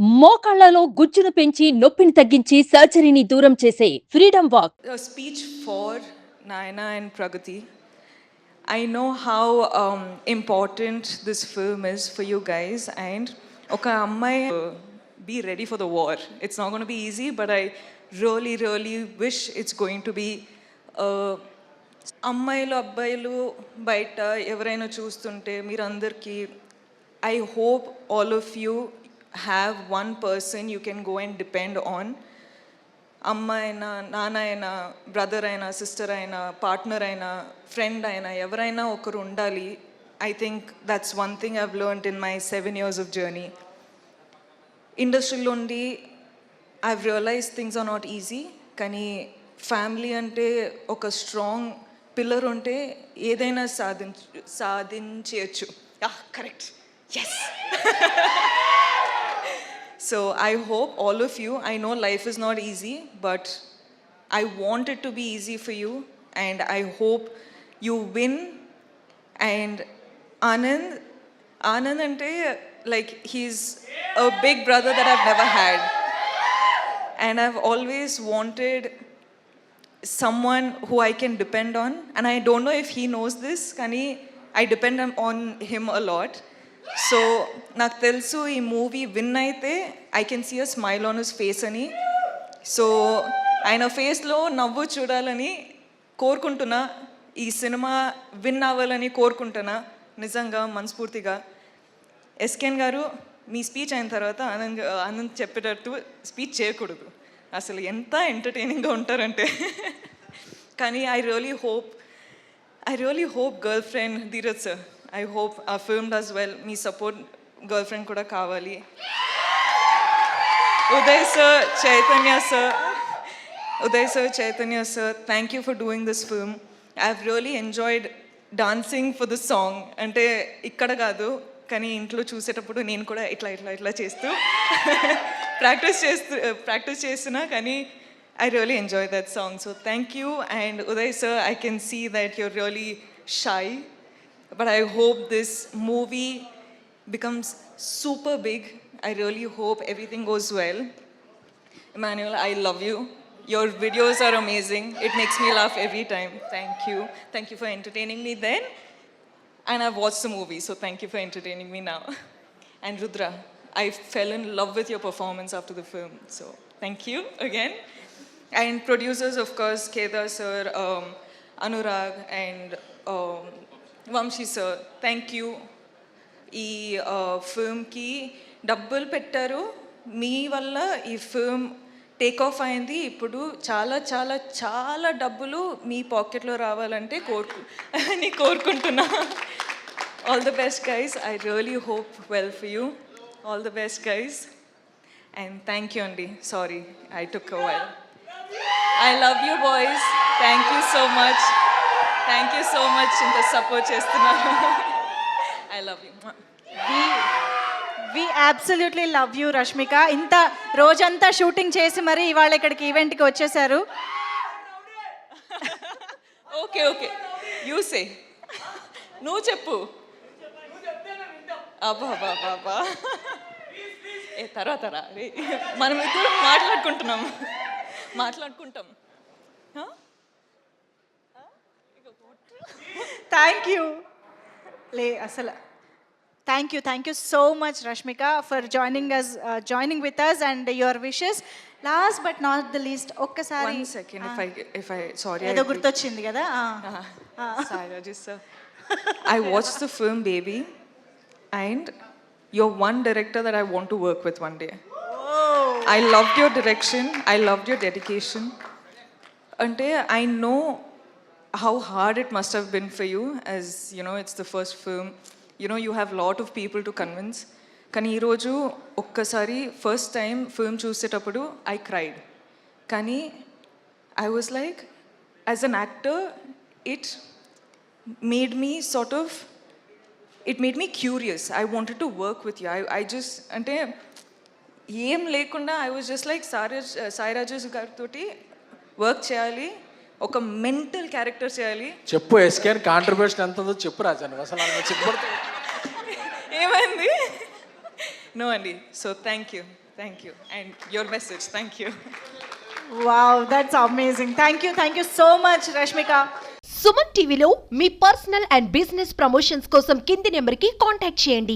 మోకాళ్ళలో గుజ్జును పెంచి నొప్పిని తగ్గించి సర్జరీని దూరం చేసే freedom walk. Speech for Nayana and Pragati I know how important this film is for you guys and ఒక అమ్మాయి be ready for the war it's not gonna be easy but I really really wish it's going to be అమ్మాయిలు అబ్బాయిలు బయట ఎవరైనా చూస్తుంటే మీరందరికీ I hope all of you have one person you can go and depend on అమ్మ అయినా నాన్న అయినా బ్రదర్ అయినా సిస్టర్ అయినా పార్ట్నర్ అయినా ఫ్రెండ్ అయినా ఎవరైనా ఒకరు ఉండాలి. I think that's one thing I've learned in my seven years of journey ఇండస్ట్రీలో ఉండి I realise things are not easy కానీ ఫ్యామిలీ అంటే ఒక స్ట్రాంగ్ పిల్లర్ ఉంటే ఏదైనా సాధించ సాధించవచ్చు correct yes So I hope all of you, I know life is not easy, but I want it to be easy for you and I hope you win. And Anand, Anand ante like he's a big brother that I've never had. And I've always wanted someone who I can depend on. And I don't know if he knows this, Kani, I depend on- on him a lot. So నాకు తెలుసు ఈ movie win అయితే I can see a smile on his face అని. So ఆయన ఫేస్లో నవ్వు చూడాలని కోరుకుంటున్నా. ఈ సినిమా విన్ అవ్వాలని కోరుకుంటున్నా. నిజంగా మనస్ఫూర్తిగా. ఎస్కెన్ గారు మీ స్పీచ్ అయిన తర్వాత ఆనంద్ ఆనంద్ చెప్పేటట్టు స్పీచ్ చేయకూడదు. అసలు ఎంత ఎంటర్టైనింగ్గా ఉంటారంటే. కానీ I really hope I really hope girlfriend Dheeraj sir I hope ఆ ఫిల్మ్ డస్ వెల్ మీ సపోర్ట్ గర్ల్ ఫ్రెండ్ కూడా కావాలి Uday sir Chaitanya sir Uday sir Chaitanya sir thank you for doing this film I have really enjoyed dancing for this song అంటే ఇక్కడ కాదు కానీ ఇంట్లో చూసేటప్పుడు నేను కూడా ఇట్లా ఇట్లా ఇట్లా చేస్తూ ప్రాక్టీస్ చేస్తూ ప్రాక్టీస్ చేస్తున్నా కానీ I really enjoy that song so thank you and Uday sir I can see that you're really shy But I hope this movie becomes super big. I really hope everything goes well. Emmanuel, I love you. Your videos are amazing. It makes me laugh every time. Thank you. Thank you for entertaining me then. And I've watched the movie, so thank you for entertaining me now. And Rudra, I fell in love with your performance after the film. So thank you again. And producers, of course, Kedar sir, um, Anurag, and um, Vamshi sir thank you ఈ ఫిల్మ్కి డబ్బులు పెట్టారు. మీ వల్ల ఈ film take off అయింది. ఇప్పుడు చాలా చాలా చాలా డబ్బులు మీ పాకెట్లో రావాలంటే కోరుకు అని కోరుకుంటున్నా. All the best guys I really hope well for you all the best guys and thank you అండి sorry I took well I love you boys thank you so much thank you so much ఇంత support చేస్తున్నారు I love you we absolutely love you Rashmika ఇంత రోజంతా shooting చేసి మరి ఇవాళ ఇక్కడికి ఈవెంట్కి వచ్చేసారు. ఓకే ఓకే యూసే నువ్వు చెప్పు. అబ్బా అబ్బా అబ్బా అబ్బా. ఏ తర్వాత రా. మనం ఇద్దరం మాట్లాడుకుంటున్నాం. మాట్లాడుకుంటాం హ? థ్యాంక్ యూ లే అసలు thank you thank you so much Rashmika for joining us joining with us and your wishes last but not the least ఒక్కసారి One second, if I, if I, sorry. ఏదో I- గుర్తొచ్చింది కదా ఆ. Sorry, Rajesh sir. I watched the film Baby, and you're one director that I want to work with one day. I loved your direction. I loved your dedication. Ante, I know how hard it must have been for you, as you know, it's the first film. You know, you have lot of people to convince. కానీ ఈరోజు ఒక్కసారి first time film చూసేటప్పుడు I cried కానీ I was like as an actor it made me sort of it made me curious I wanted to work with you I I just అంటే ఏం లేకుండా I was just like Sai Sai గారితో work చేయాలి ఒక mental character చేయాలి. చెప్పు ఎస్కేన్ contribution ఎంత ఉందో చెప్పు రాజా నువ్వు అసలు చెప్పబడితే ఏమైంది? నో అండి so thank you thank you and your message thank you wow that's amazing thank you thank you so much Rashmika Suman టీవీలో మీ పర్సనల్ అండ్ బిజినెస్ ప్రమోషన్స్ కోసం కింది నెంబర్కి కాంటాక్ట్ చేయండి